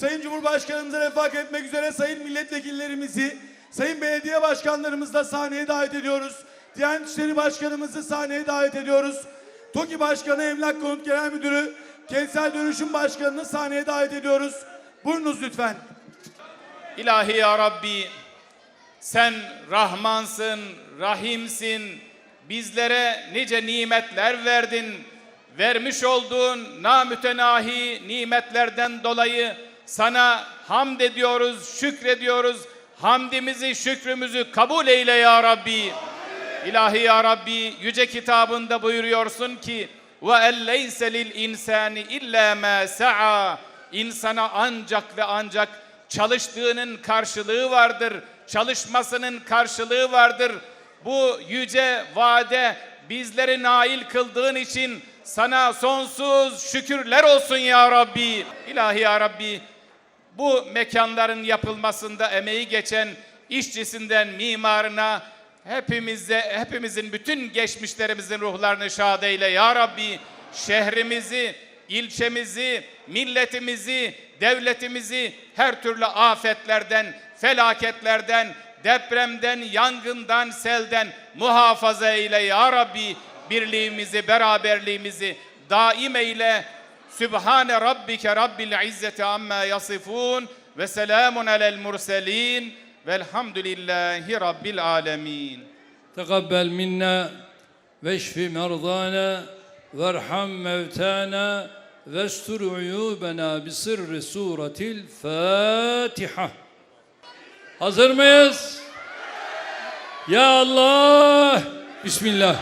Sayın Cumhurbaşkanımıza refak etmek üzere sayın milletvekillerimizi, sayın belediye başkanlarımızı da sahneye davet ediyoruz. Diyanet İşleri Başkanımızı sahneye davet ediyoruz. TOKİ Başkanı Emlak Konut Genel Müdürü, Kentsel Dönüşüm Başkanı'nı sahneye davet ediyoruz. Buyurunuz lütfen. İlahi ya Rabbi sen Rahmansın, Rahimsin. Bizlere nice nimetler verdin. Vermiş olduğun namütenahi nimetlerden dolayı sana hamd ediyoruz, şükrediyoruz. Hamdimizi, şükrümüzü kabul eyle ya Rabbi. İlahi ya Rabbi yüce kitabında buyuruyorsun ki ve elleyse lil insani illa ma sa'a. İnsana ancak ve ancak çalıştığının karşılığı vardır. Çalışmasının karşılığı vardır. Bu yüce vade bizleri nail kıldığın için sana sonsuz şükürler olsun ya Rabbi. İlahi ya Rabbi bu mekanların yapılmasında emeği geçen işçisinden mimarına hepimize hepimizin bütün geçmişlerimizin ruhlarını şad eyle ya Rabbi. Şehrimizi, ilçemizi, milletimizi, devletimizi her türlü afetlerden, felaketlerden, depremden, yangından, selden muhafaza eyle ya Rabbi. Birliğimizi, beraberliğimizi daim eyle. Sübhane rabbike rabbil izzeti amma yasifun ve selamun alel murselin velhamdülillahi rabbil alemin. Tegabbel minna ve işfi merdana ve erham mevtana ve estur uyubena bi sırrı suretil Fatiha. Hazır mıyız? Ya Allah! Bismillah.